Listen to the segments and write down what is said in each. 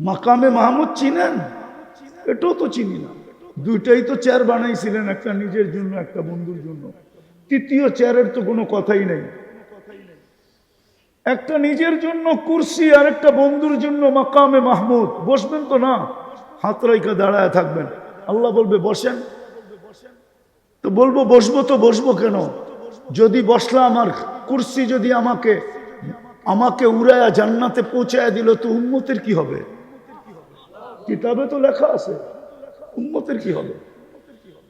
মাকামে মাহমুদ চিনেন? এটাও তো চিনি না। দুইটাই তো চেয়ার বানাইছিলেন একটা নিজের জন্য, একটা বন্ধুর জন্য। তৃতীয় চেয়ারের তো কোনো কথাই নেই। একটা নিজের জন্য কুর্সি আর একটা বন্ধুর জন্য মাকামে মাহমুদ। বসবেন তো না? হাত রাইকা দাঁড়ায় থাকবেন। আল্লাহ বলবে, বসেন। তো বলব, বসবো তো বসবো কেন? যদি বসলাম আর কুর্সি যদি আমাকে আমাকে উড়ায়া জান্নাতে পৌঁছায় দিল, তো উন্মতের কি হবে? কিতাবে তো লেখা আছে। উন্মতের কি হবে?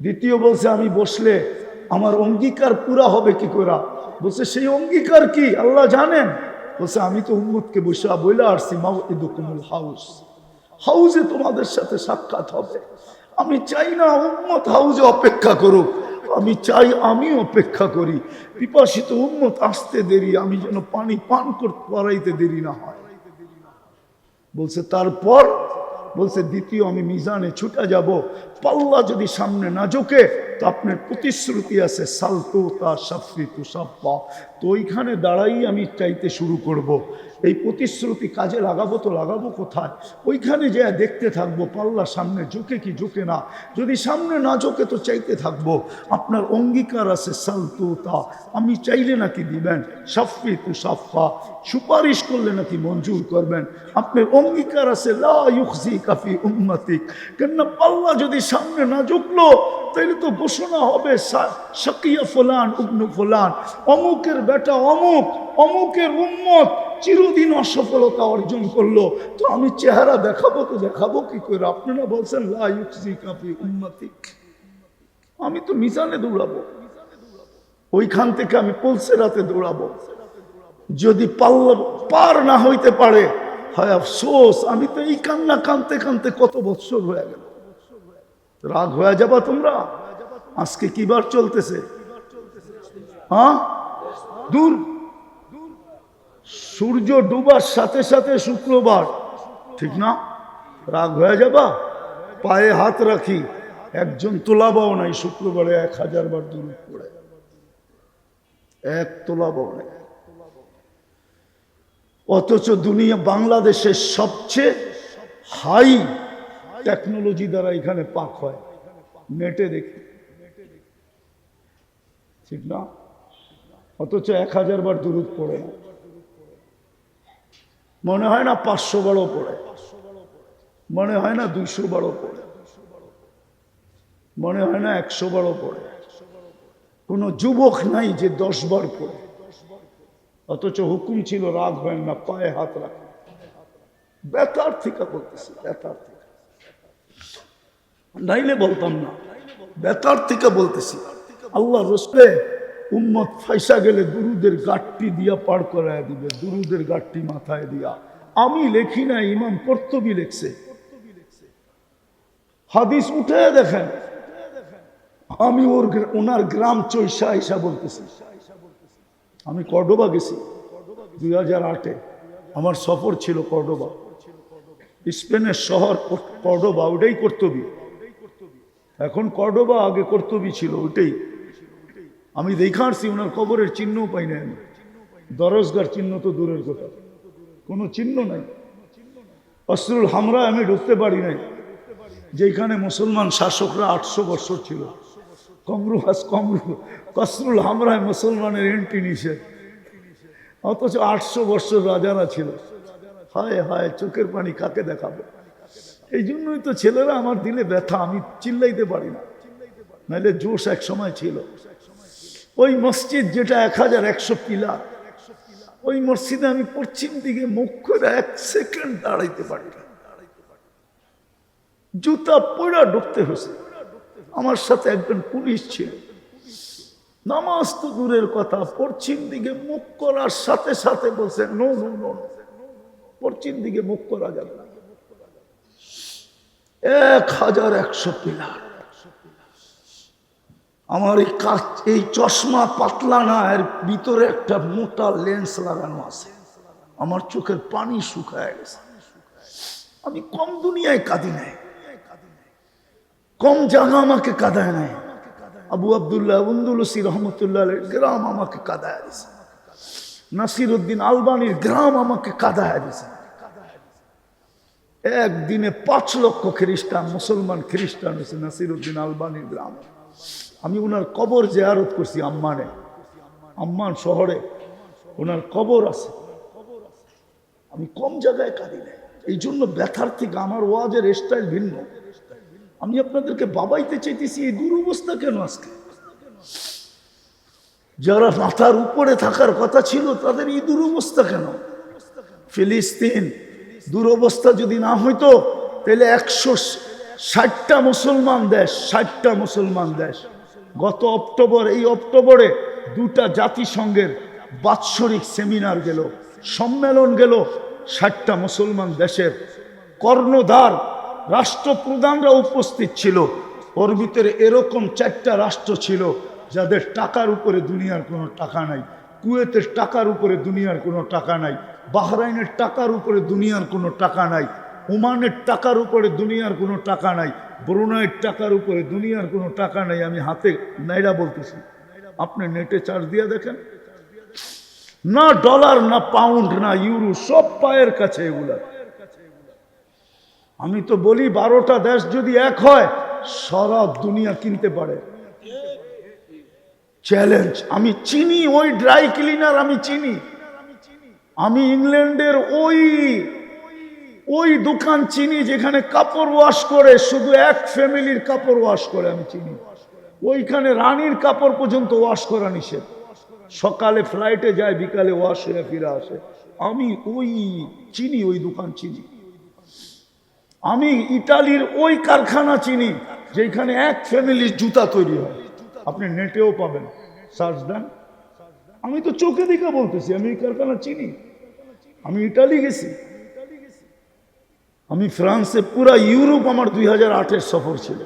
দ্বিতীয় বলছে, আমি বসলে আমার অঙ্গীকার পুরা হবে কি করা বলছে, সেই অঙ্গীকার কি? আল্লাহ জানেন। বলছে, আমি তো উম্মতকে বসে বইলে আসছি মাও হাউস। হাউসে তোমাদের সাথে সাক্ষাৎ হবে। আমি চাই না উম্মত হাউজে অপেক্ষা করুক। আমি চাই আমি অপেক্ষা করি। পিপাসিত উম্মত আসতে দেরি, আমি যেন পানি পান করতে, পারাইতে দেরি না হয়। বলছে, তারপর বলছে, দ্বিতীয় আমি মিজানে ছুটে যাব। পাল্লা যদি সামনে না ঝোঁকে, তো আপনার প্রতিশ্রুতি আছে, সালতু তা সাফি তু সাফা তো ওইখানে দাঁড়াই আমি চাইতে শুরু করব। এই প্রতিশ্রুতি কাজে লাগাবো তো লাগাবো কোথায়? ওইখানে যে দেখতে থাকব, পাল্লা সামনে ঝুঁকে কি ঝুঁকে না? যদি সামনে না ঝোঁকে তো চাইতে থাকব। আপনার অঙ্গীকার আছে, সালতু তা। আমি চাইলে নাকি দিবেন সাফি তু সাফা সুপারিশ করলে নাকি মঞ্জুর করবেন। আপনার অঙ্গীকার আছে, লা ইউখজি কাফি উম্মাতিক। কেননা পাল্লা যদি সামনে না ঝুঁকলো তাহলে তো ঘোষণা হবে, সা- শাকিয়া ফুলান উবনু ফুলান। অমুকের বেটা অমুক, অমুকের উম্মত চিরদিন অসফলতা অর্জন করল। তো আমি চেহারা দেখাবো তো দেখাবো কি করে? আপনারা বলছেন, লা ইউখজি কাফি উম্মাতিক। আমি তো মিজানে দৌড়াবো। ওইখান থেকে আমি পলসে রাতে দৌড়াবো। যদি পাল্লা পার না হইতে পারে, হয় আফসোস, আমি তো এই কান্না কানতে কানতে কত বৎসর হয়ে গেল। রাগ হয়ে যাবা তোমরা? আজকে কিবার চলতেছে? হ্যাঁ? দূর। সূর্য ডুবার সাথে সাথে শুক্রবার। ঠিক না? রাগ হয়ে যাবা? পায়ে হাত রাখি। একজন তোলাবাও নাই শুক্রবারে এক হাজার বার দূর পড়ে। এক তোলাবাও নাই। অথচ দুনিয়া বাংলাদেশের সবচেয়ে হাই টেকনোলজি দ্বারা এখানে পাক হয়। নেটে দেখি। ঠিক না? অথচ এক হাজার বার দূরত পড়ে না। মনে হয় না পাঁচশো বারও পড়ে। মনে হয় না দুইশো বারও পড়ে। মনে হয় না একশো বারও পড়ে। কোনো যুবক নাই যে দশ বার পড়ে। অথচ হুকুম ছিল, রাগ হয় না, পায়ে হাত রাখে। ব্যথার থেকে বলতেছি ব্যথার থেকে। নাইলে বলতাম না ব্যথার থেকে বলতেছি। আল্লাহ রসলে উম্মত ফাইসা গেলে দুরুদের গাঠটি দিয়া পার করায় দিবে, দুরুদের গাঠটি মাথায় দিয়া। আমি লেখি না, ইমাম কর্তবী লেখছে। হাদিস উঠে দেখেন, আমি ওর ওনার গ্রাম চৈসা আইসা বলতেছি। আমি কর্ডোবা গেছি দুই হাজার আটে। আমার সফর ছিল কর্ডোবা। স্পেনের শহর কর- কর্ডোবা ওটাই কর্তব্য। এখন কর্ডোবা আগে কর্তব্য ছিল, ওইটাই। আমি দেখা আসছি ওনার কবরের চিহ্নও পাই না আমি। দরজগার চিহ্ন তো দূরের কথা। কোনো চিহ্ন নাই। অসরুল হামরা আমি ঢুকতে পারি নাই। যেখানে মুসলমান শাসকরা আটশো বছর ছিল। কমরু হাস কমরু। কসরুল হামরায় মুসলমানের এন্ট্রি নিষেধ। অথচ আটশো বছর রাজারা ছিল। হায় হায়, চোখের পানি কাকে দেখাবো? এই জন্যই তো ছেলেরা আমার দিলে ব্যথা, আমি চিল্লাইতে পারি না। নাহলে জোশ এক সময় ছিল। ওই মসজিদ যেটা এক হাজার একশো পিলার ওই মসজিদে আমি পশ্চিম দিকে মুখ করে এক সেকেন্ড দাঁড়াইতে পারি না। জুতা পড়া ঢুকতে হয়েছে আমার সাথে একজন পুলিশ ছিল। নামাজ তো দূরের কথা, পশ্চিম দিকে মুখ করার সাথে সাথে বলছে, নো নো নো পশ্চিম দিকে মুখ করা যাবে এক হাজার একশো পিলার। আমার এই কাজ, এই চশমা পাতলা না, এর ভিতরে একটা মোটা লেন্স লাগানো আছে। আমার চোখের পানি শুকায় গেছে। আমি কম দুনিয়ায় কাঁদি নাই। কম জায়গা আমাকে কাদায় নাই। আবু আবদুল্লাহ, উন্দুলসি রহমতুল্লাহ গ্রাম আমাকে কাদায় দিছে। নাসির উদ্দিন আলবানির গ্রাম আমাকে কাদায় দিছে। একদিনে পাঁচ লক্ষ খ্রিস্টান, মুসলমান খ্রিস্টান হয়েছে নাসিরুদ্দিন আলবানির গ্রাম। আমি ওনার কবর জেয়ারত করছি আম্মানে। আম্মান শহরে ওনার কবর আছে। আমি কম জায়গায় কাঁদি নাই। এই জন্য ব্যথার থেকে আমার ওয়াজের স্টাইল ভিন্ন। আমি আপনাদেরকে বাবাইতে চাইতেছি, এই দুরবস্থা কেন আজকে? যারা মাথার উপরে থাকার কথা ছিল, তাদের এই দুরবস্থা কেন? ফিলিস্তিন, দুরবস্থা যদি না হইতো, তাহলে একশো ষাটটা মুসলমান দেশ, ষাটটা মুসলমান দেশ। গত অক্টোবর, এই অক্টোবরে দুটা জাতিসংঘের বাৎসরিক সেমিনার গেল, সম্মেলন গেল, ষাটটা মুসলমান দেশের কর্ণধার রাষ্ট্রপ্রধানরা উপস্থিত ছিল। ওর ভিতরে এরকম চারটা রাষ্ট্র ছিল যাদের টাকার উপরে দুনিয়ার কোনো টাকা নাই। কুয়েতের টাকার উপরে দুনিয়ার কোনো টাকা নাই। বাহরাইনের টাকার উপরে দুনিয়ার কোনো টাকা নাই। ওমানের টাকার উপরে দুনিয়ার কোনো টাকা নাই। ব্রুনাইয়ের টাকার উপরে দুনিয়ার কোনো টাকা নাই। আমি হাতে নাইরা বলতেছি। আপনি নেটে চার্জ দিয়ে দেখেন। না ডলার, না পাউন্ড, না ইউরো, সব পায়ের কাছে এগুলা। আমি তো বলি বারোটা দেশ যদি এক হয়, সারা দুনিয়া কিনতে পারে। চ্যালেঞ্জ আমি চিনি ওই ড্রাই ক্লিনার আমি চিনি। আমি ইংল্যান্ডের ওই ওই দোকান চিনি যেখানে কাপড় ওয়াশ করে, শুধু এক ফ্যামিলির কাপড় ওয়াশ করে আমি চিনি। ওইখানে রানীর কাপড় পর্যন্ত ওয়াশ করা নিষেধ। সকালে ফ্লাইটে যায়, বিকালে ওয়াশ হয়ে ফিরে আসে। আমি ওই চিনি, ওই দোকান চিনি। আমি ইটালির ওই কারখানা চিনি, যেখানে এক ফ্যামিলির জুতা তৈরি হয়। আপনি নেটেও পাবেন। সার্চ দেন। আমি তো চোখে দেখে বলতেছি, আমি এই কারখানা চিনি। আমি ইটালি গেছি। আমি ফ্রান্সে পুরা ইউরোপ আমার দুই হাজার আটের সফর ছিল।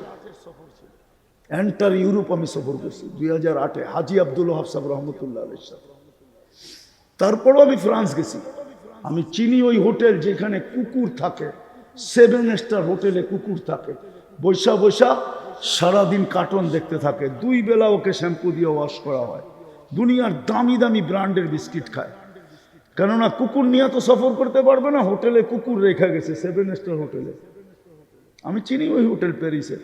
এন্টার ইউরোপ আমি সফর করছি, দুই হাজার আটে। হাজি আব্দুল হাফ সাহেব রহমতুল্লাহ সাথে তারপরও আমি ফ্রান্স গেছি। আমি চিনি ওই হোটেল যেখানে কুকুর থাকে। সেভেন স্টার হোটেলে কুকুর থাকে। বৈশা বৈশা সারাদিন কার্টন দেখতে থাকে। দুই বেলা ওকে শ্যাম্পু দিয়ে ওয়াশ করা হয়। দুনিয়ার দামি দামি ব্র্যান্ডের বিস্কিট খায়। কেননা কুকুর নিয়ে তো সফর করতে পারবে না হোটেলে কুকুর রেখা গেছে সেভেন স্টার হোটেলে আমি চিনি ওই হোটেল প্যারিসে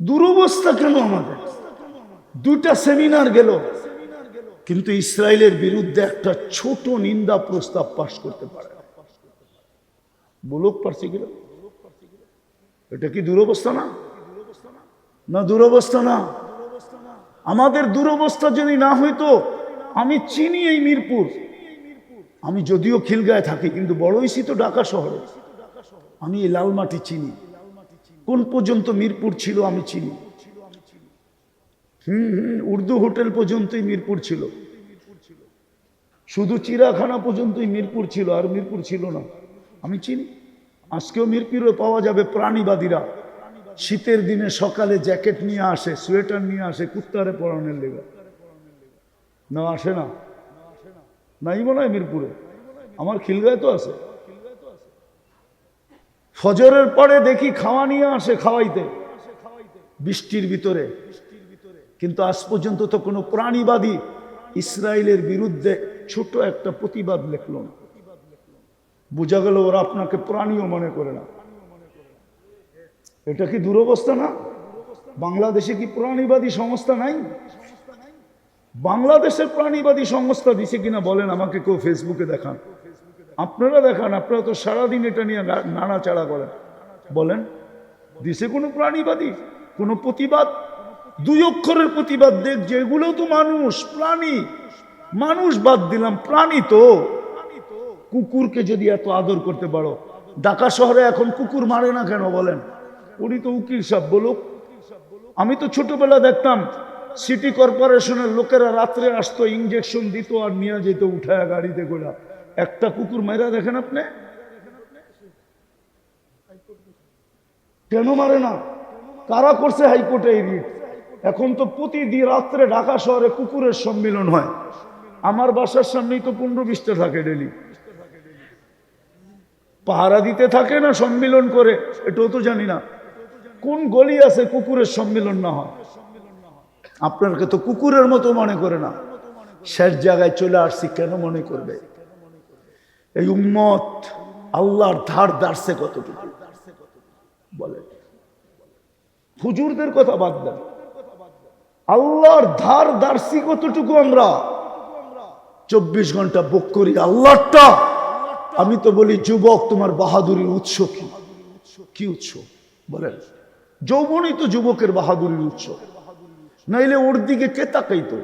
দুরবস্থা কেন আমাদের? দুটা সেমিনার গেল। কিন্তু ইসরায়েলের বিরুদ্ধে একটা ছোট নিন্দা প্রস্তাব পাশ করতে পারে। বলুক পারছি এটা কি দুরবস্থা না? না, দুরবস্থা না। আমাদের দুরবস্থা যদি না হইতো, আমি চিনি এই মিরপুর। আমি যদিও খিলগায় থাকি, কিন্তু বড় হইছি তো ঢাকা শহরে। আমি এই লালমাটি চিনি। কোন পর্যন্ত মিরপুর ছিল আমি চিনি। হুম হুম, উর্দু হোটেল পর্যন্তই মিরপুর ছিল। শুধু চিড়াখানা পর্যন্তই মিরপুর ছিল, আর মিরপুর ছিল না। আমি চিনি। আজকেও মিরপুরে পাওয়া যাবে প্রাণীবাদীরা। শীতের দিনে সকালে জ্যাকেট নিয়ে আসে, সোয়েটার নিয়ে আসে, কুত্তারে পরানোর লেগে। না, আসে না। নাই মনে হয় মিরপুরে। আমার খিলগায় তো আছে। ফজরের পরে দেখি খাওয়া নিয়ে আসে খাওয়াইতে। বৃষ্টির ভিতরে। কিন্তু আজ পর্যন্ত তো কোনো প্রাণীবাদী ইসরায়েলের বিরুদ্ধে ছোট একটা প্রতিবাদ লিখল না। বোঝা গেল ওরা আপনাকে প্রাণীও মনে করে না। এটা কি দুরবস্থা না? বাংলাদেশে কি প্রাণীবাদী সংস্থা নাই? বাংলাদেশের প্রাণীবাদী সংস্থা দিছে কিনা বলেন আমাকে কেউ ফেসবুকে দেখান। আপনারা দেখান, আপনারা তো সারাদিন এটা নিয়ে নাড়াচাড়া করেন। বলেন, দিছে কোনো প্রাণীবাদী? কোনো প্রতিবাদ? দুই অক্ষরের প্রতিবাদ দেখ, যেগুলো তো মানুষ, প্রাণী। মানুষ বাদ দিলাম, প্রাণী তো। কুকুরকে যদি এত আদর করতে পারো, ঢাকা শহরে এখন কুকুর মারে না কেন বলেন? উনি তো উকিল সাহেব বলুক। আমি তো ছোটবেলা দেখতাম সিটি কর্পোরেশনের লোকেরা রাত্রে আসতো ইঞ্জেকশন দিত আর নিয়ে যেত উঠায় গাড়িতে করে। একটা কুকুর মেরা দেখেন আপনি? কেন মারে না? কারা করছে হাইকোর্টে এই রিট? এখন তো প্রতিদিন রাত্রে ঢাকা শহরে কুকুরের সম্মিলন হয়। আমার বাসার সামনেই তো পনেরো বিশটা থাকে ডেলি পাহারা দিতে থাকে না সম্মিলন করে? এটাও তো জানি না। কোন গলি আছে কুকুরের সম্মিলন না হয়? আপনাকে তো কুকুরের মতো মনে করে না। শেষ জায়গায় চলে আসছি, কেন মনে করবে? এই উম্মত আল্লাহর ধার দার্সে কতটুকু? বলে। হুজুরদের কথা বাদ দেন। আল্লাহর ধার দার্সি কতটুকু আমরা? চব্বিশ ঘণ্টা বুক করি আল্লাহটা আমি তো বলি, যুবক, তোমার বাহাদুরির উৎস কি? কি উৎস? বলেন। যৌবনই তো যুবকের বাহাদুরির উৎস। নাইলে ওর দিকে কে তাকাইতো?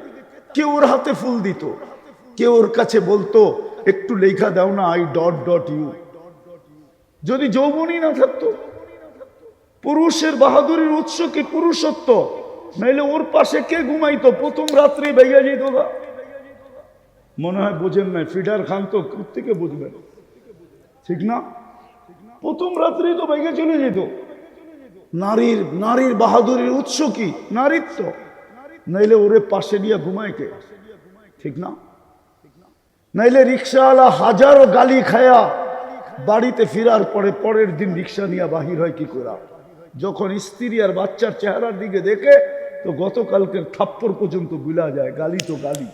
কে ওর হাতে ফুল দিত? কে ওর কাছে বলতো, একটু লেখা দাও না আই ডট ডট ইউ যদি যৌবনই না থাকতো, পুরুষের বাহাদুরির উৎস কি পুরুষত্ব? নাইলে ওর পাশে কে ঘুমাইতো? প্রথম রাত্রে বেগে যেত মনে হয় বোঝেন নাই, ফিডার খান তো থেকে বুঝবেন? ঠিক না? প্রথম রাত্রেই তো বেগে চলে যেত। নারীর নারীর বাহাদুরির উৎস কি? নারীত্ব। নাইলে ওরে পাশে নিয়ে ঘুমায় কে? ঠিক না? নাইলে রিক্সাওয়ালা হাজারো গালি খায়া বাড়িতে ফেরার পরে পরের দিন রিক্সা নিয়ে বাহির হয় কি করা? যখন স্ত্রী আর বাচ্চার চেহারার দিকে দেখে, তো গতকালকের থাপ্পর পর্যন্ত বুলা যায়, গালি তো গালি।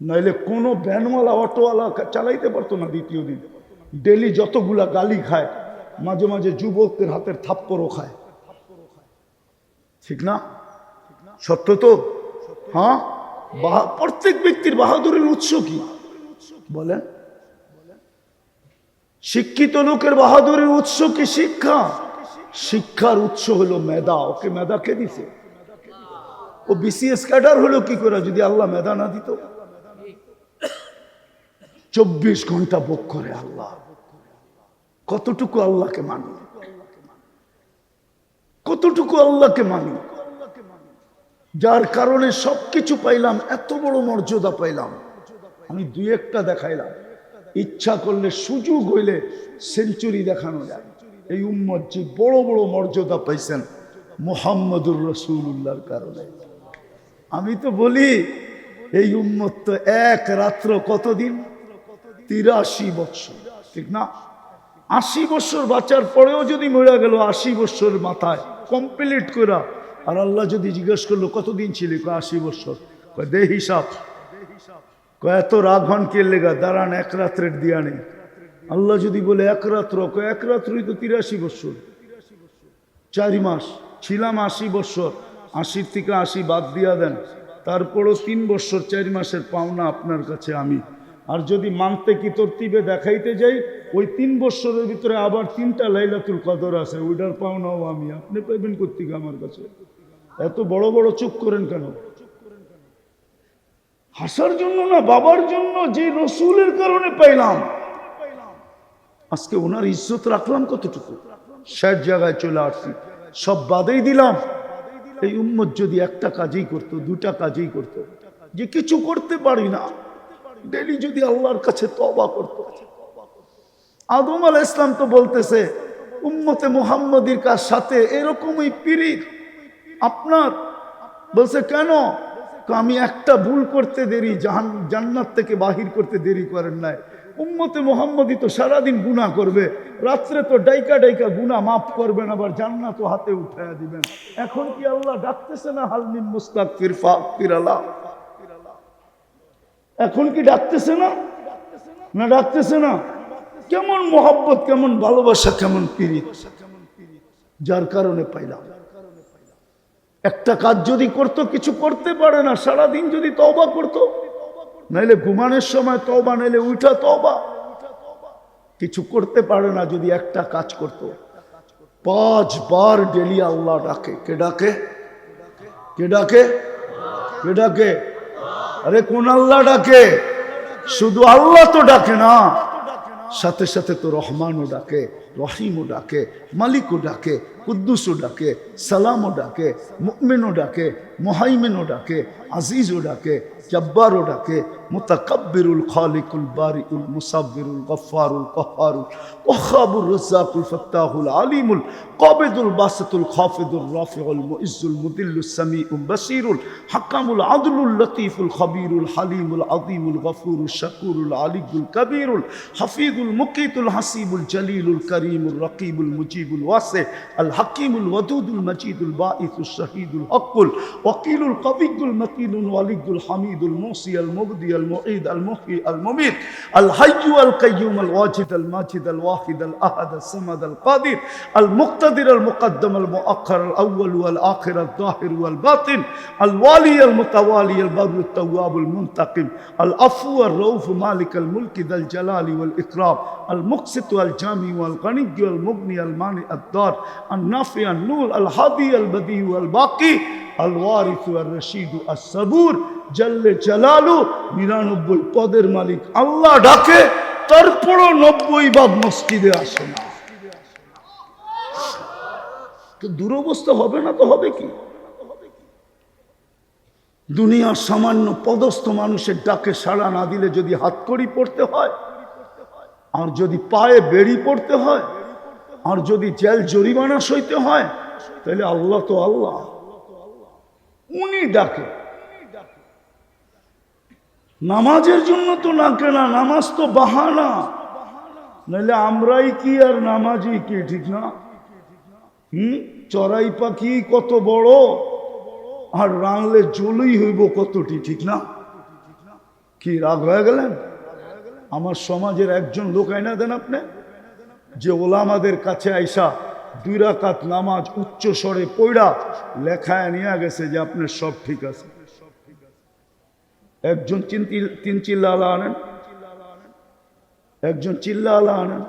নাইলে কোনো ভ্যানওয়ালা অটোওয়ালা চালাইতে পারতো না দ্বিতীয় দিন। ডেলি যতগুলা গালি খায়, মাঝে মাঝে যুবকদের হাতের থাপ্পড়ও খায়। ঠিক না? সত্য তো? হ্যাঁ? প্রত্যেক ব্যক্তির বাহাদুরের উৎস কি? বলেন। শিক্ষিত লোকের বাহাদুরের উৎস কি শিক্ষা? শিক্ষার উৎস হলো মেধা। ওকে মেধা কে দিছে? ও বিসিএস ক্যাডার হলো কি করে? যদি আল্লাহ মেধা না দিত? চব্বিশ ঘণ্টা ভোগ করে আল্লাহ। কতটুকু আল্লাহকে মানি? কতটুকু আল্লাহকে মানি? যার কারণে সবকিছু পাইলাম, এত বড় মর্যাদা পাইলাম। আমি দুই একটা দেখাইলাম। ইচ্ছা করলে সুযোগ হইলে সেঞ্চুরি দেখানো যায়। এই উম্মত যে বড় বড় মর্যাদা পাইছেন মোহাম্মদুর রসুল্লাহর কারণে। আমি তো বলি, এই উম্মত তো এক রাত্র কতদিন? তিরাশি বৎসর ঠিক না? আশি বছর বাঁচার পরেও যদি মরে গেল আশি বছর মাথায় কমপ্লিট করা আর আল্লাহ যদি জিজ্ঞেস করল, কতদিন ছিলি? কয়, আশি বছর। কয়, দে হিসাব। কয়, এত রাগ হন কে লেগা? দাঁড়ান, এক রাত্রের দিয়া নেই। আল্লাহ যদি বলে, এক রাত্র? কয়, এক রাত্রই তো তিরাশি বছর। চারি মাস, ছিলাম আশি বছর। আশির থেকে আশি বাদ দিয়া দেন। তারপরও তিন বছর, চারি মাসের পাওনা আপনার কাছে আমি। আর যদি মানতে কি তরতিবে দেখাইতে যাই, ওই তিন বছরের ভিতরে আবার তিনটা লাইলাতুল কদর আছে, ওইটার পাওনাও আমি। আপনি পাইবেন কর্তিকা আমার কাছে? এত বড় বড় চুপ করেন কেন? হাসার জন্য না, বাবার জন্য যে রসুলের কারণে পাইলাম। আজকে ওনার ইজ্জত রাখলাম কতটুকু? শেষ জায়গায় চলে আসছি। সব বাদেই দিলাম। এই উম্মত যদি একটা কাজেই করতো, দুটা কাজেই করতো, যে কিছু করতে পারি না ডেলি যদি আল্লাহর কাছে তবা করত। আদম আল ইসলাম তো বলতেছে, উম্মতে মোহাম্মদীর কার সাথে এরকমই পিরিত? আপনার? বলছে, কেন? আমি একটা ভুল করতে দেরি, জাহান, জান্নাত থেকে বাহির করতে দেরি করেন নাই। উম্মতে মোহাম্মদী তো সারাদিন গুণা করবে, রাত্রে তো ডাইকা ডাইকা গুণা মাফ করবেন, আবার জান্নাত হাতে উঠাইয়া দিবেন। এখন কি আল্লাহ ডাকতেছে না হালমিন মুস্তাক ফিরফা ফিরালা এখন কি ডাকতেছে না? না ডাকতেছে না? কেমন মোহাব্বত, কেমন ভালোবাসা, কেমন পিরিত যার কারণে পাইলাম। একটা কাজ যদি করতো, কিছু করতে পারে না। সারাদিন যদি তওবা করতো, নাইলে ঘুমানোর সময় তবা নাইলে উঠা তওবা। কিছু করতে পারে না যদি একটা কাজ করতো। পাঁচবার ডেলি আল্লাহ ডাকে। কে ডাকে? কে ডাকে? কে ডাকে? আরে কোন আল্লাহ ডাকে? শুধু আল্লাহ তো ডাকে না। সাথে সাথে তো রহমানও ডাকে, রহিমও ডাকে, মালিকও ডাকে, কুদ্দুসও ডাকে, সালামও ডাকে মুকমেনও ডাকে, মোহাইমেনও ডাকে, আজিজও ডাকে, জব্বারও ডাকে متكبر الخالق البارئ المصبر الغفار القهار الوهاب الرزاق الفتاح العليم القابض الباسط الخافض الرافع المؤز المذل السميع البصير الحكام العدل اللطيف الخبير الحليم العظيم الغفور الشكور العلي الكبير الحفيظ المقيت الحسيب الجليل الكريم الرقيب المجيب الواسع الحكيم الودود المجيد الباعث الشهيد الحق الوكيل القوي المتين الولي الحميد الموصي المبدي المعيد المحيي المميت. الحي القيوم الواجد الماجد الواحد الأحد الصمد القادر المقتدر المقدم المؤخر الأول والآخر الظاهر والباطن الوالي المتوالي البر التواب المنتقم العفو الرؤوف مالك الملك ذا الجلال والإكرام المقسط والجامع والغني والمغني المانع الدار النافع النور الهادي البديع والباقي আলওয়ারিসু আর রশিদু আর সাবুর জল্লে চালালু নিরানব্বই পদের মালিক আল্লাহ ডাকে, তারপরও নব্বই বাদ মসজিদে আসে না। তো দুরবস্থা হবে না তো হবে কি? দুনিয়ার সামান্য পদস্থ মানুষের ডাকে সাড়া না দিলে যদি হাত করি পড়তে হয়, আর যদি পায়ে বেড়ি পড়তে হয়, আর যদি জেল জরিমানা সইতে হয়, তাহলে আল্লাহ তো আল্লাহ। উনি ডাকে। নামাজের জন্য তো ডাকে না, নামাজ তো বাহানা। নাহলে আমরাই কি আর নামাজই কি, ঠিক না? হুম? চড়াই পাখি কত বড়, আর রানলে জলই হইব কতটি, ঠিক না? কি রাগ হয়ে গেলেন? আমার সমাজের একজন লোক আইনা দেন আপনি, যে ওলামাদের কাছে আইসা দুই রাকাত নামাজ উচ্চ স্বরে পইড়া লেখায় নিয়ে গেছে যে আপনার সব ঠিক আছে। একজন তিন চিল্লা আলা আনেন। একজন চিল্লা আলা আনেন।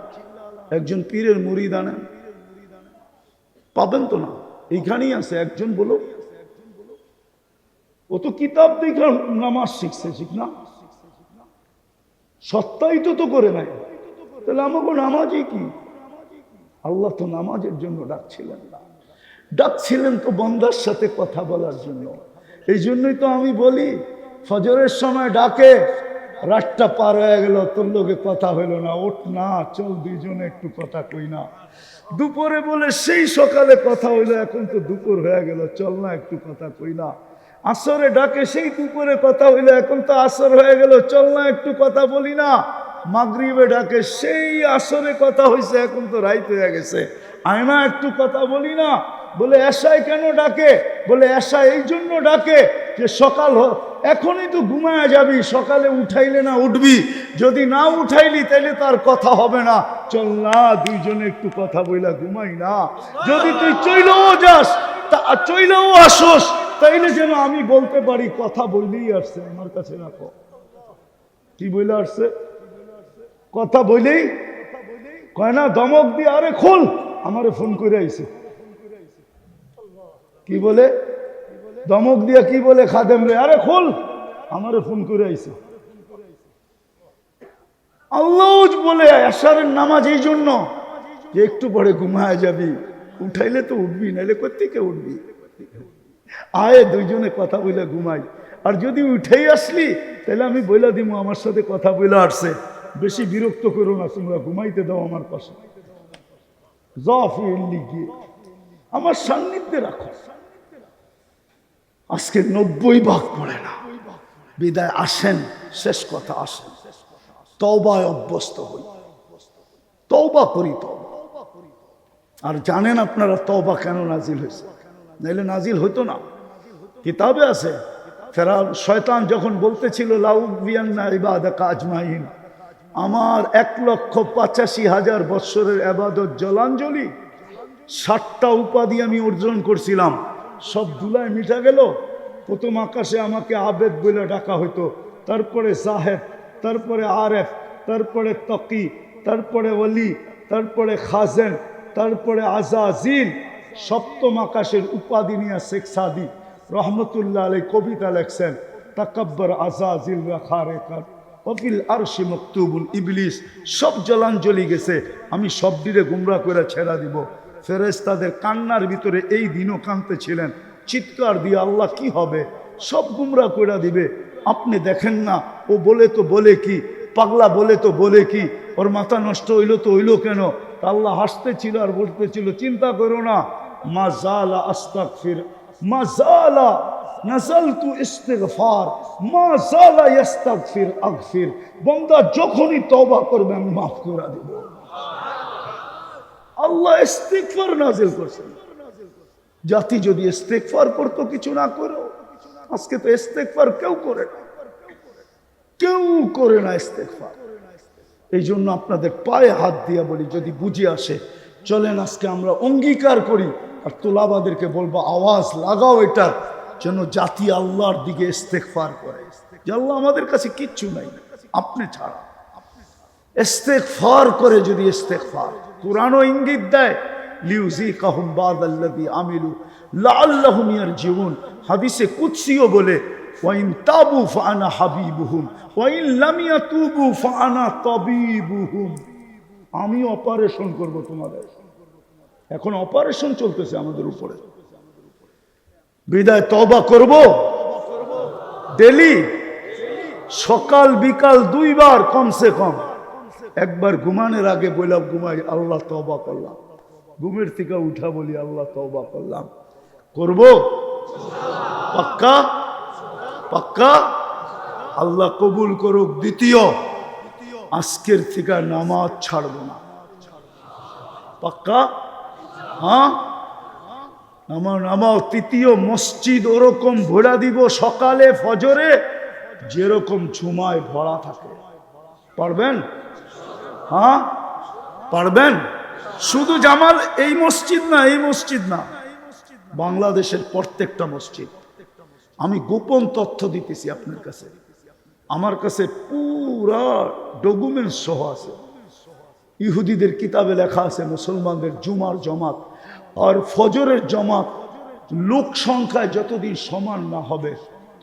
একজন পীরের মুরিদ আনেন। পাবেন তো না। এইখানেই আছে। একজন বলো। ও তো কিতাব দেখে নামাজ শিখছে, ঠিক না? সত্যায়িত তো করে নাই। তাহলে আমাকে নামাজই কি? আল্লাহ তো নামাজের জন্য ডাকছিলেন না। ডাকছিলেন তো বন্দার সাথে কথা বলার জন্য। এই জন্যই তো আমি বলি, ফজরের সময় ডাকে, রাতটা পার হয়ে গেল, তোর লোকে কথা হইল না, ওঠ না, চল দুইজনে একটু কথা কই না। দুপুরে বলে, সেই সকালে কথা হইল, এখন তো দুপুর হয়ে গেল, চল না একটু কথা কই না। আসরে ডাকে, সেই দুপুরে কথা হইল, এখন তো আসর হয়ে গেল, চল না একটু কথা বলি না। মাগরিবে ডাকে, সেই আসরে কথা হয়েছে এখন তো রাইত হয়ে গেছে। আয়না একটু কথা বলি না, বলে এসাই কেন ডাকে? বলে এসা এই জন্য ডাকে যে সকাল হোক এখনই তো ঘুমায় যাবি, সকালে উঠাইলে না উঠবি, যদি না উঠাইলি তাইলে তার কথা হবে না। চল না, দুইজনে একটু কথা বইলা ঘুমাই না। যদি তুই চইলেও যাস, তা চইলেও আসোস, তাইলে যেন আমি বলতে পারি, কথা বললেই আসছে, আমার কাছে রাখো। কি বইলে আসছে? কথা বইলেই কয় না, দমক দিয়ে আরে খোল, আমারে ফোন করে আইছে। কি বলে? দমক দিয়া কি বলে খাদেম রে? আরে খোল, আমারে ফোন করে আইছে। আল্লাহ বলে আশারের নামাজ এই জন্য যে একটু পরে ঘুমায় যাবি। উঠাইলে তো উঠবি, নাইলে কোথেকে উঠবি? আয়, দুইজনে কথা বলে ঘুমাই। আর যদি উঠেই আসলি তাহলে আমি বইলা দিব আমার সাথে কথা বলে আসছে। বেশি বিরক্ত করো না, তোমরা ঘুমাইতে দাও আমার পাশে। জফি গিয়ে আমার সান্নিধ্যে রাখো। আজকে নব্বই ভাগ পড়ে না। বিদায় আসেন, শেষ কথা আসেন। তবায় অভ্যস্ত হই। তবা করি তবা আর জানেন আপনারা তবা কেন নাজিল হয়েছে? নাইলে নাজিল হইতো না। কিতাবে আছে ফেরা শয়তান যখন বলতেছিল লাউবিয়ান্না ইবাদা কাজমাইন আমার এক লক্ষ পঁচাশি হাজার বৎসরের আবাদত জলাঞ্জলি। ষাটটা উপাধি আমি অর্জন করছিলাম। সব দুলায় মিটা গেল। প্রথম আকাশে আমাকে আবেদ বলে ডাকা হইতো। তারপরে সাহেব, তারপরে আরেফ, তারপরে তকি, তারপরে অলি তারপরে খাজেন, তারপরে আজাজিল। সপ্তম আকাশের উপাধি নিয়ে শেখ সাদি রহমতুল্লাহ আলী কবিতা লেখছেন, তাকাব্বর আজাজিল রাখা। রেখার অফিল আরশি মকতুবুল ইবলিস, সব জলাঞ্জলি গেছে, আমি সব দিলে গুমরা করে ছেড়া দিব। ফেরেস্তাদের কান্নার ভিতরে এই দিনও কানতে ছিলেন চিৎকার দিয়ে আল্লাহ কি হবে? সব গুমরা করে দিবে। আপনি দেখেন না, ও বলে তো বলে কি, পাগলা বলে তো বলে কি, ওর মাথা নষ্ট হইল তো হইল কেন? আল্লাহ হাসতেছিল আর বলতেছিল, চিন্তা করো না। মা জালা আস্তাক ফির মা জালা নাজালতু ইস্তেগফার, মা জালা ইস্তাগফির আগফির। বন্দা যখনই তওবা করবে, আমি মাফ করে দেব। আল্লাহ ইস্তেকফার নাজিল করছেন। জাতি যদি ইস্তেকফার করতো, কিছু না করো। আজকে তো ইস্তেকফার কেউ করে না। কেউ করে না ইস্তেকফার এই জন্য আপনাদের পায়ে হাত দিয়ে বলি, যদি বুঝে আসে, চলেন আজকে আমরা অঙ্গীকার করি। আর তোলাবাদেরকে বলব, আওয়াজ লাগাও এটার। যেন জাতি আল্লাহর দিকে ইস্তেকফার করে। যে আল্লাহ আমাদের কাছে কিচ্ছু নাই। আপনি ছাড়া। ইস্তেকফার করে যদি ইস্তেকফার কোরআনও ইঙ্গিত দেয় লিউজি কাহুম বাদ বাদাল্লাদি আমিলু লাআল্লাহুম জীবন হাদিসে কুদসিও বলে, ওয়াইন তাবু ফানা হাবিবুহুম, ওয়াইন লাম ইয়াতুবু ফানা তাবিবুহুম। আমি অপারেশন করব তোমাদের। এখন অপারেশন চলতেছে আমাদের উপরে। বিদায় তবা করব। ডেলি, সকাল, বিকাল দুইবার কমসে কম। একবার ঘুমানোর আগে বললাম ঘুমাই, আল্লাহ তবা করলাম। ঘুমের থেকে উঠা বলি, আল্লাহ তবা করলাম। করব? পাক্কা? পাক্কা? আল্লাহ কবুল করুক। দ্বিতীয়, আজকের থেকে নামাজ ছাড়ব না। পাক্কা? হ্যাঁ? আমার নামাও তৃতীয় মসজিদ ওরকম ভোড়া দিব সকালে ফজরে, যেরকম ঝুমায় ভরা থাকে। পারবেন? হ্যাঁ? পারবেন? শুধু জামাল এই মসজিদ না, এই মসজিদ না। বাংলাদেশের প্রত্যেকটা মসজিদ। আমি গোপন তথ্য দিতেছি আপনার কাছে। আমার কাছে পুরা ডকুমেন্টস সহ আছে। ইহুদিদের কিতাবে লেখা আছে, মুসলমানদের জুমার জমাত। আর ফজরের জমাত লোক সংখ্যায় যতদিন সমান না হবে,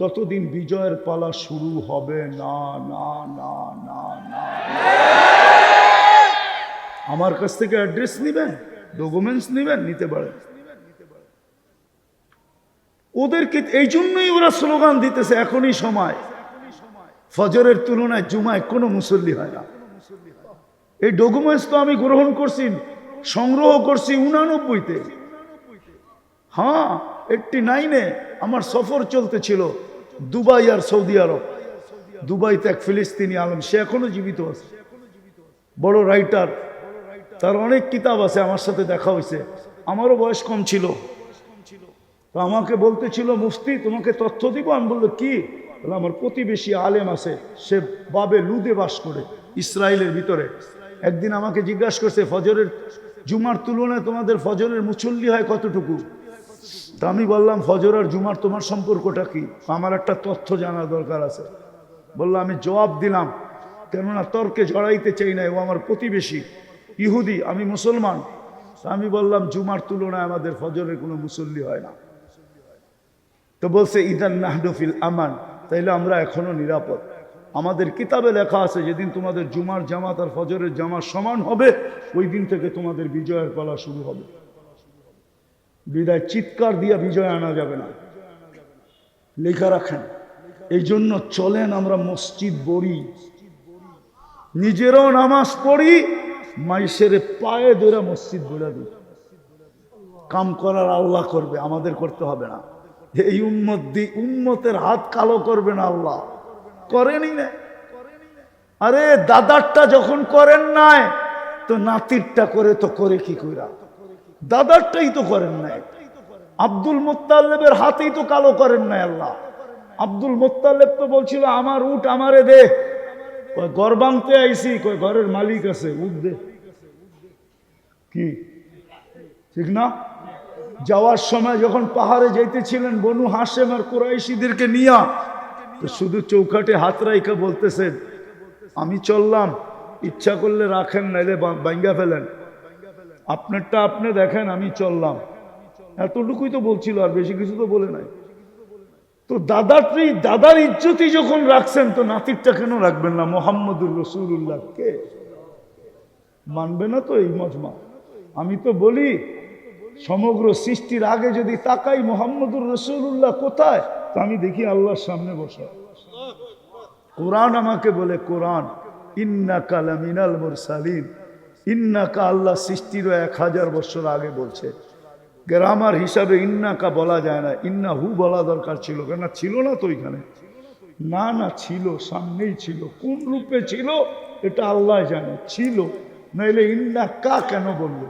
ততদিন বিজয়ের পালা শুরু হবে। না না না না না আমার কাছ থেকে অ্যাড্রেস নেবেন, ডকুমেন্টস নেবেন, নিতে পারেন। ওদেরকে এই জন্যই ওরা স্লোগান দিতেছে, এখনই সময়। ফজরের তুলনায় জুমায় কোনো মুসল্লি হয় না। এই ডকুমেন্টস তো আমি গ্রহণ করছি সংগ্রহ করছি উনানব্বইতে। হ্যাঁ এইটটি নাইনে আমার সফর চলতেছিল দুবাই আর সৌদি আরব। দুবাইতে এক ফিলিস্তিনি আলম, সে এখনও জীবিত আছে। বড় রাইটার, তার অনেক কিতাব আছে, আমার সাথে দেখা হয়েছে। আমারও বয়স কম ছিল। তো আমাকে বলতেছিল, মুফতি, তোমাকে তথ্য দিব? আমি বলল কি? আমার প্রতিবেশী আলেম আছে, সে বাবে লুদে বাস করে, ইসরায়েলের ভিতরে। একদিন আমাকে জিজ্ঞাসা করছে, ফজরের জুমার তুলনায় তোমাদের ফজরের মুসল্লি হয় কতটুকু? তা আমি বললাম, ফজর আর জুমার তোমার সম্পর্কটা কি? আমার একটা তথ্য জানা দরকার আছে। বলল আমি জবাব দিলাম, কেননা তর্কে জড়াইতে চাই না, ও আমার প্রতিবেশী, ইহুদি, আমি মুসলমান। আমি বললাম, জুমার তুলনায় আমাদের ফজরের কোনো মুসল্লি হয় না। তো বলছে, ইদান নাহডুফিল আমান তাইলে আমরা এখনও নিরাপদ। আমাদের কিতাবে লেখা আছে, যেদিন তোমাদের জুমার জামাত আর ফজরের জামাত সমান হবে, ওই দিন থেকে তোমাদের বিজয়ের পালা শুরু হবে। বিদায় চিৎকার দিয়া বিজয় আনা যাবে না। লেখা রাখেন, এই জন্য চলেন আমরা মসজিদ বড়ি নিজেরও নামাজ পড়ি, মাইসের পায়ে ধরে মসজিদ বলে দিই। কাম করার আল্লাহ করবে, আমাদের করতে হবে না। এই উন্মত দি উন্মতের হাত কালো করবে না আল্লাহ। করেনি না আরে দাদারটা যখন করেন নাই, তো নাতিরটা করে তো করে কি কইরা? দাদারটাই তো করেন নাই। আব্দুল মোত্তালেবের হাতেই তো কালো করেন নাই আল্লাহ। আব্দুল মোত্তালেব তো বলছিল, আমার উঠ আমারে দে। কয় আইসি কয়, ঘরের মালিক আছে উঠ দে। কি? ঠিক না? যাওয়ার সময় যখন পাহাড়ে যাইতেছিলেন বনু হাসেম আর কুরাইশিদেরকে নিয়া তো শুধু চৌকাটে হাত রাইকা বলতেছেন আমি চললাম, ইচ্ছা করলে রাখেন, নাইলে বাঙ্গা ফেলেন। আপনারটা আপনি দেখেন, আমি চললাম। এতটুকুই তো বলছিল, আর বেশি কিছু তো বলে নাই। তো দাদাটি, দাদার ইজ্জতই যখন রাখছেন, তো নাতিরটা কেন রাখবেন না? মোহাম্মদুর রসুল্লাহ কে? মানবে না তো এই মজমা। আমি তো বলি, সমগ্র সৃষ্টির আগে যদি তাকাই, মোহাম্মদুর রসুল্লাহ কোথায়? আমি দেখি আল্লাহর সামনে বসা। কোরআন আমাকে বলে, কোরআন ইন্না কালামিনাল মুরসালিন ইন্নাকা আল্লাহ সৃষ্টিরও এক হাজার বছর আগে বলছে গ্রামার হিসাবে ইন্নাকা বলা যায় না, ইন্না হু বলা দরকার ছিল কেন? ছিল না তো ওইখানে। না না, ছিল, সামনেই ছিল, কোন রূপে ছিল? এটা আল্লাহ জানে, ছিল। নাইলে ইন্না কা কেন বলল?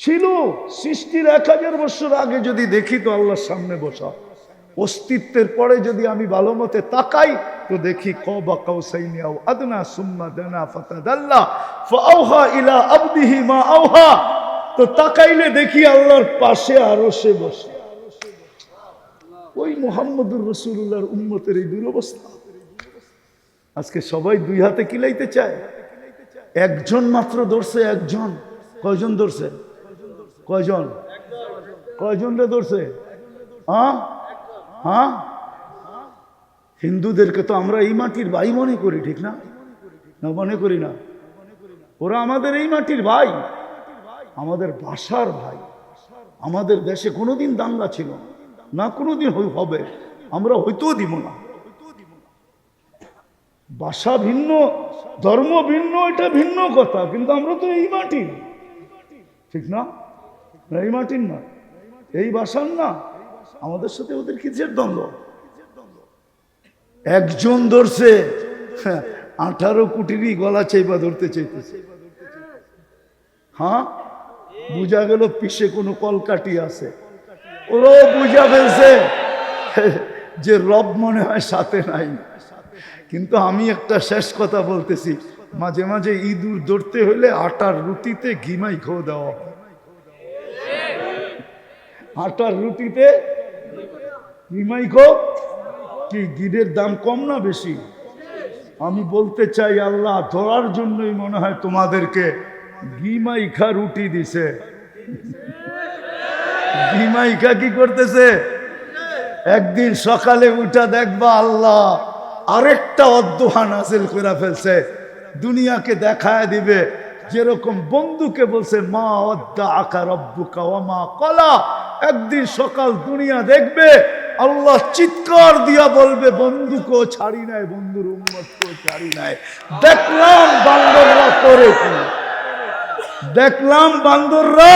ছিল সৃষ্টির এক হাজার বছর আগে যদি দেখি তো আল্লাহর সামনে বসা। অস্তিত্বের পরে যদি আমি ভালো মতে তাকাই, তো দেখি আদনা সুম্মা দানা ইলা মা তো তাকাইলে দেখি আল্লাহর পাশে আরও সে বসে। ওই মোহাম্মদুর রসুল্লাহর উম্মতের এই দুরবস্থা। আজকে সবাই দুই হাতে কিলাইতে চায়। একজন মাত্র ধরছে, একজন। কয়জন ধরছে? কয়জন? কয়জন রে ধরছে? হ্যাঁ? হ্যাঁ? হিন্দুদেরকে তো আমরা এই মাটির ভাই মনে করি, ঠিক না? না, মনে করি না। ওরা আমাদের এই মাটির ভাই। আমাদের ভাষার ভাই। আমাদের দেশে কোনোদিন দাঙ্গা ছিল না। কোনোদিন হবে। আমরা হইতেও দিব না। ভাষা ভিন্ন, ধর্ম ভিন্ন, এটা ভিন্ন কথা, কিন্তু আমরা তো এই মাটির ঠিক না? এই মাটির না এই ভাষার না আমাদের সাথে ওদের কিসের দ্বন্দ্ব? একজন ধরছে হ্যাঁ, আঠারো কোটিরই গলা চাইবা ধরতে চাইতেছে। হ্যাঁ বুঝা গেল পিসে কোনো কলকাটি আছে। ওরাও বুঝা ফেলছে যে রব মনে হয় সাথে নাই। কিন্তু আমি একটা শেষ কথা বলতেছি মাঝে মাঝে ইঁদুর ধরতে হলে আটার রুটিতে ঘিমাই খো দেওয়া হয়। আটার রুটিতে কি গিরের দাম কম না বেশি? আমি বলতে চাই আল্লাহ ধরার জন্যই মনে হয় তোমাদেরকে ঘিমাইখা রুটি দিছে। ঘিমাইখা কি করতেছে? একদিন সকালে উঠা দেখবা আল্লাহ আরেকটা অধ্যহা নাসিল করে ফেলছে। দুনিয়াকে দেখায় দিবে। যেরকম বন্ধুকে বলছে, মা অদ্দা আকা রব্বুকা ও মা কলা। একদিন সকাল দুনিয়া দেখবে, আল্লাহ চিৎকার দিয়া বলবে বন্ধুকেও ছাড়ি নাই, বন্ধুর উম্মতকেও ছাড়ি নাই। দেখলাম বান্দররা করে কি? দেখলাম বান্দররা,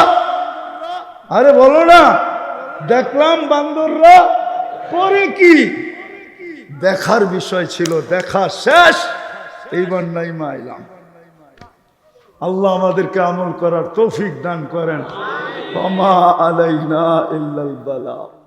আরে বলো না, দেখলাম বান্দররা করে কি? দেখার বিষয় ছিল, দেখা শেষ, এইবার নাই মাইলাম আল্লাহ আমাদেরকে আমল করার তৌফিক দান করেন। আলাইনা ইল্লাল বালা।